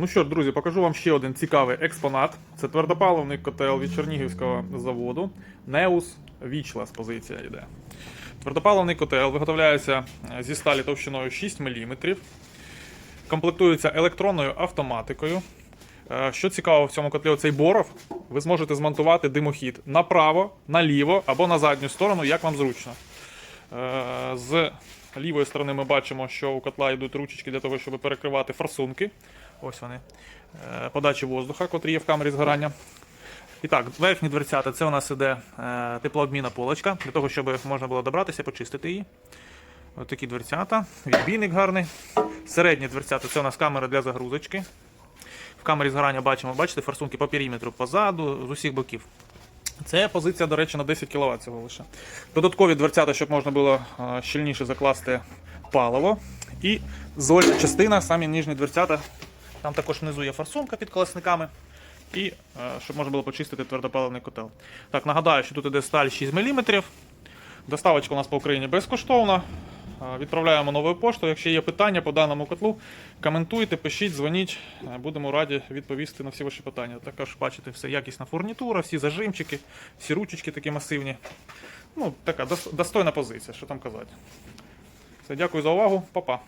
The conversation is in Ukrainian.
Ну що ж, друзі, покажу вам ще один цікавий експонат. Це твердопаливний котел від Чернігівського заводу. Неус Вічлас позиція йде. Твердопаливний котел виготовляється е, зі сталі товщиною 6 мм. Комплектується електронною автоматикою. Е, Що цікаво в цьому котлі, оцей боров, ви зможете змонтувати димохід направо, наліво або на задню сторону, як вам зручно. Е, З лівої сторони ми бачимо, що у котла йдуть ручечки для того, щоб перекривати форсунки. Ось вони. Е, Подачі воздуха, котрі є в камері згорання. І так, верхні дверцята це у нас іде е, теплообмінна полочка, для того, щоб можна було добратися, почистити її. Ось такі дверцята, відбійник гарний. Середні дверцята це у нас камера для загрузочки. В камері згорання бачимо, бачите, форсунки по периметру позаду, з усіх боків. Це позиція, до речі, на 10 кВт цього лише. Додаткові дверцята, щоб можна було щільніше закласти паливо. І зольна частина, самі ніжні дверцята. Там також внизу є форсунка під колесниками. І щоб можна було почистити твердопаливний котел. Так, нагадаю, що тут іде сталь 6 мм. Доставочка у нас по Україні безкоштовна. Відправляємо новою поштою. Якщо є питання по даному котлу, коментуйте, пишіть, дзвоніть. Е, Будемо раді відповісти на всі ваші питання. Також бачите, все якісна фурнітура, всі зажимчики, всі ручечки такі масивні. Ну, така достойна позиція, що там казати. Все, дякую за увагу, Па-па.